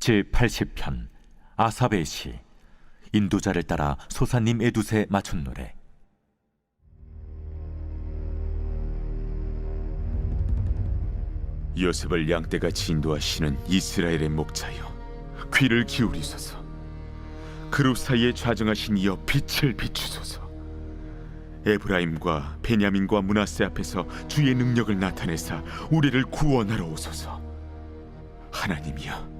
제 80편 아삽의 시. 인도자를 따라 소사님 에두세 맞춘 노래. 요셉을 양떼같이 인도하시는 이스라엘의 목자여 귀를 기울이소서. 그룹 사이에 좌정하신 이여 빛을 비추소서. 에브라임과 베냐민과 문하세 앞에서 주의 능력을 나타내사 우리를 구원하러 오소서. 하나님이여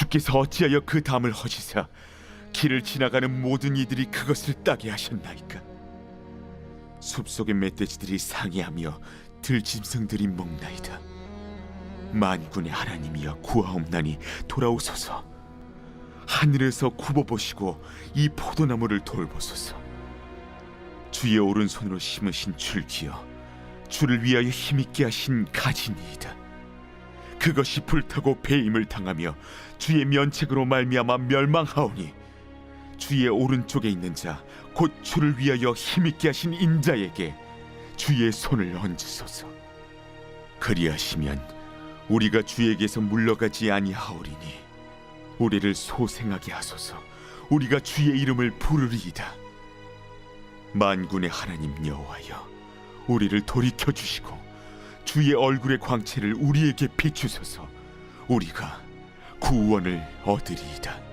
주께서 어찌하여 그 담을 허지사 길을 지나가는 모든 이들이 그것을 따게 하셨나이까 숲속의 멧돼지들이 상해하며 들짐승들이 먹나이다. 만군의 하나님이여 구하옵나니 돌아오소서. 하늘에서 굽어 보시고 이 포도나무를 돌보소서. 주의 오른손으로 심으신 줄기여 주를 위하여 힘있게 하신 가지니이다. 그것이 불타고 배임을 당하며 주의 면책으로 말미암아 멸망하오니 주의 오른쪽에 있는 자 곧 주를 위하여 힘있게 하신 인자에게 주의 손을 얹으소서. 그리하시면 우리가 주에게서 물러가지 아니하오리니 우리를 소생하게 하소서. 우리가 주의 이름을 부르리이다. 만군의 하나님 여호와여, 우리를 돌이켜 주시고 주의 얼굴의 광채를 우리에게 비추소서. 우리가 구원을 얻으리이다.